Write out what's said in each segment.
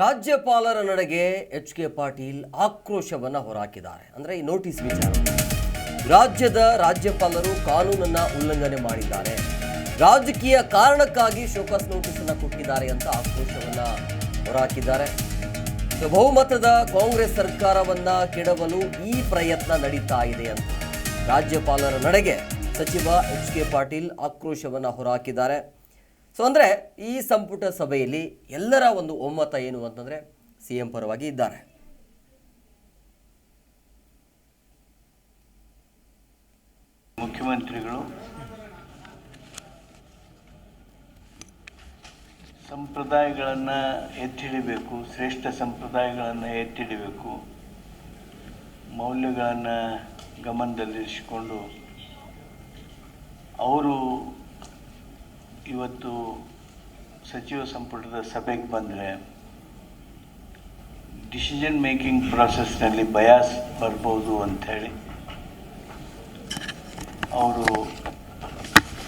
ರಾಜ್ಯಪಾಲರ ನಡೆಗೆ H K Patil ಆಕ್ರೋಶವನ್ನ ಹೊರಹಾಕಿದ್ದಾರೆ ಅಂದ್ರೆ ಈ ನೋಟಿಸ್ ವಿಚಾರ. ರಾಜ್ಯದ ರಾಜ್ಯಪಾಲರು ಕಾನೂನನ್ನ ಉಲ್ಲಂಘನೆ ಮಾಡಿದ್ದಾರೆ. ರಾಜಕೀಯ ಕಾರಣಕ್ಕಾಗಿ ಶೋಕಾಸ್ ನೋಟಿಸ್ ಅನ್ನ ಕೊಟ್ಟಿದ್ದಾರೆ ಅಂತ ಆಕ್ರೋಶವನ್ನ ಹೊರಹಾಕಿದ್ದಾರೆ ಬಹುಮತದ ಕಾಂಗ್ರೆಸ್ ಸರ್ಕಾರವನ್ನ ಕೆಡವಲು ಈ ಪ್ರಯತ್ನ ನಡೀತಾ ಇದೆ ಅಂತ ರಾಜ್ಯಪಾಲರ ನಡೆಗೆ ಸಚಿವ ಎಚ್ ಕೆ ಪಾಟೀಲ್ ಆಕ್ರೋಶವನ್ನ ಹೊರಹಾಕಿದ್ದಾರೆ ಸೊ ಅಂದರೆ ಈ ಸಂಪುಟ ಸಭೆಯಲ್ಲಿ ಎಲ್ಲರ ಒಂದು ಒಮ್ಮತ ಏನು ಅಂತಂದರೆ ಸಿ ಎಂ ಪರವಾಗಿ ಇದ್ದಾರೆ. ಮುಖ್ಯಮಂತ್ರಿಗಳು, ಸಂಪ್ರದಾಯಗಳನ್ನು ಎತ್ತಿಡಬೇಕು ಶ್ರೇಷ್ಠ ಸಂಪ್ರದಾಯಗಳನ್ನು ಎತ್ತಿಡಬೇಕು ಮೌಲ್ಯಗಳನ್ನು ಗಮನದಲ್ಲಿರಿಸಿಕೊಂಡು, ಅವರು ಇವತ್ತು ಸಚಿವ ಸಂಪುಟದ ಸಭೆಗೆ ಬಂದರೆ ಡಿಸಿಷನ್ ಮೇಕಿಂಗ್ ಪ್ರಾಸೆಸ್ನಲ್ಲಿ ಬಯಾಸ್ ಬರ್ಬೋದು ಅಂಥೇಳಿ ಅವರು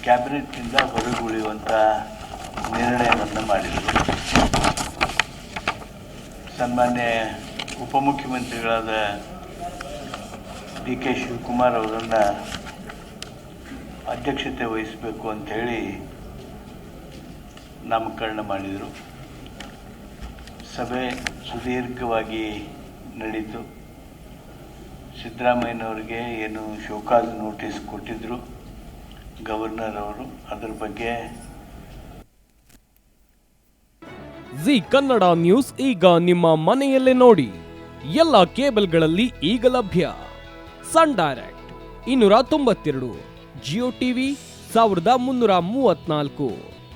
ಕ್ಯಾಬಿನೆಟ್ನಿಂದ ಹೊರಗುಳಿಯುವಂಥ ನಿರ್ಣಯವನ್ನು ಮಾಡಿದರು. ಸನ್ಮಾನ್ಯ ಉಪಮುಖ್ಯಮಂತ್ರಿಗಳಾದ ಡಿ ಕೆ ಶಿವಕುಮಾರ್ ಅವರನ್ನು ಅಧ್ಯಕ್ಷತೆ ವಹಿಸಬೇಕು ಅಂಥೇಳಿ ನಾಮಕರಣ ಮಾಡಿದರು. ಸಭೆ ಸುದೀರ್ಘವಾಗಿ ನಡೀತು. ಸಿದ್ದರಾಮಯ್ಯನವರಿಗೆ ಏನು ಶೋಕಾಸ್ ನೋಟಿಸ್ ಕೊಟ್ಟಿದ್ದರು ಗವರ್ನರ್ ಅವರು, ಅದರ ಬಗ್ಗೆ ಜಿ ಕನ್ನಡ ನ್ಯೂಸ್ ಈಗ ನಿಮ್ಮ ಮನೆಯಲ್ಲೇ ನೋಡಿ. ಎಲ್ಲ ಕೇಬಲ್ಗಳಲ್ಲಿ ಈಗ ಲಭ್ಯ. ಸನ್ ಡೈರೆಕ್ಟ್ ಇನ್ನೂರ ತೊಂಬತ್ತೆರಡು, ಜಿಯೋ ಟಿವಿ ಸಾವಿರದ ಮುನ್ನೂರ ಮೂವತ್ನಾಲ್ಕು